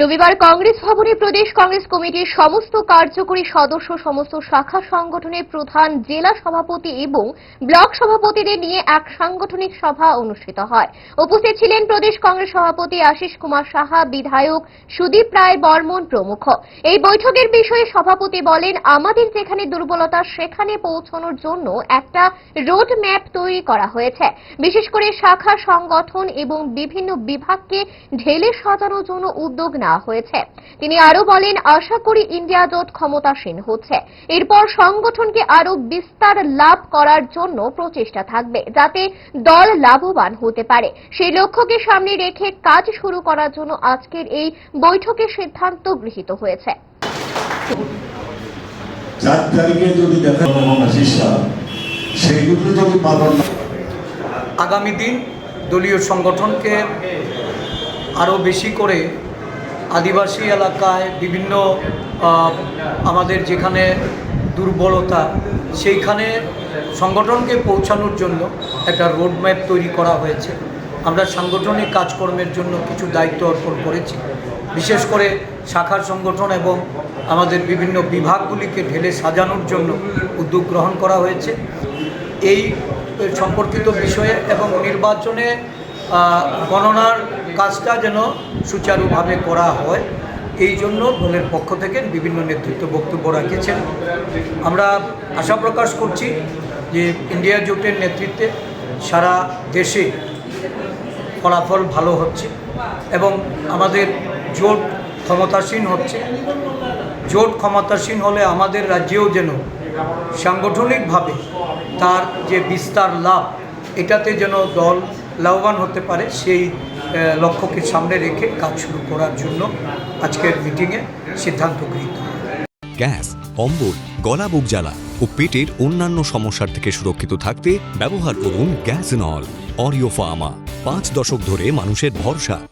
রবিবার কংগ্রেস ভবনে প্রদেশ কংগ্রেস কমিটির সমস্ত কার্যকরী সদস্য, সমস্ত শাখা সংগঠনের প্রধান জেলা সভাপতি এবং ব্লক সভাপতিদের নিয়ে এক সাংগঠনিক সভা অনুষ্ঠিত হয়। উপস্থিত ছিলেন প্রদেশ কংগ্রেস সভাপতি আশিস কুমার সাহা, বিধায়ক সুদীপ রায় বর্মন প্রমুখ। এই বৈঠকের বিষয়ে সভাপতি বলেন, আমাদের যেখানে দুর্বলতা, সেখানে পৌঁছানোর জন্য একটা রোড ম্যাপ তৈরি করা হয়েছে। বিশেষ করে শাখা সংগঠন এবং বিভিন্ন বিভাগকে ঢেলে সাজানোর জন্য উদ্যোগ নেওয়া হয়েছে। তিনি আরও বলেন আশা করি ইন্ডিয়া জোট ক্ষমতাসীন হচ্ছে। এরপর সংগঠনকে আরও বিস্তার লাভ করার জন্য প্রচেষ্টা থাকবে যাতে দল লাভবান হতে পারে। সেই লক্ষ্যকে সামনে রেখে কাজ শুরু করার জন্য আজকের এই বৈঠকে সিদ্ধান্ত গৃহীত হয়েছে। চার তারিখে যদি দেখা সেইগুলো যদি পালন আগামী দিন দলীয় সংগঠনকে আরও বেশি করে আদিবাসী এলাকায় বিভিন্ন আমাদের যেখানে দুর্বলতা, সেইখানে সংগঠনকে পৌঁছানোর জন্য একটা রোডম্যাপ তৈরি করা হয়েছে। আমরা সাংগঠনিক কাজকর্মের জন্য কিছু দায়িত্ব অর্পণ করেছি। বিশেষ করে শাখার সংগঠন এবং আমাদের বিভিন্ন বিভাগগুলিকে ঢেলে সাজানোর জন্য উদ্যোগ গ্রহণ করা হয়েছে। এই সম্পর্কিত বিষয়ে এবং নির্বাচনে গণনার কাজটা যেন সুচারুভাবে করা হয়, এই জন্য দলের পক্ষ থেকে বিভিন্ন নেতৃত্ব বক্তব্য রাখেছেন। আমরা আশা প্রকাশ করছি যে ইন্ডিয়া জোটের নেতৃত্বে সারা দেশে ফলাফল ভালো হচ্ছে এবং আমাদের জোট ক্ষমতাসীন হচ্ছে। জোট ক্ষমতাসীন হলে আমাদের রাজ্যেও যেন সাংগঠনিকভাবে তার যে বিস্তার লাভ, এটাতে যেন দল লাভবান হতে পারে, সেই লক্ষ্যকে সামনে রেখে কাজ শুরু করার জন্য আজকের মিটিংয়ে সিদ্ধান্ত গৃহীত গ্যাস, অম্বল, গলা বুক জ্বালা ও পেটের অন্যান্য সমস্যার থেকে সুরক্ষিত থাকতে ব্যবহার করুন গ্যাস নল, অরিও ফার্মা। পাঁচ দশক ধরে মানুষের ভরসা।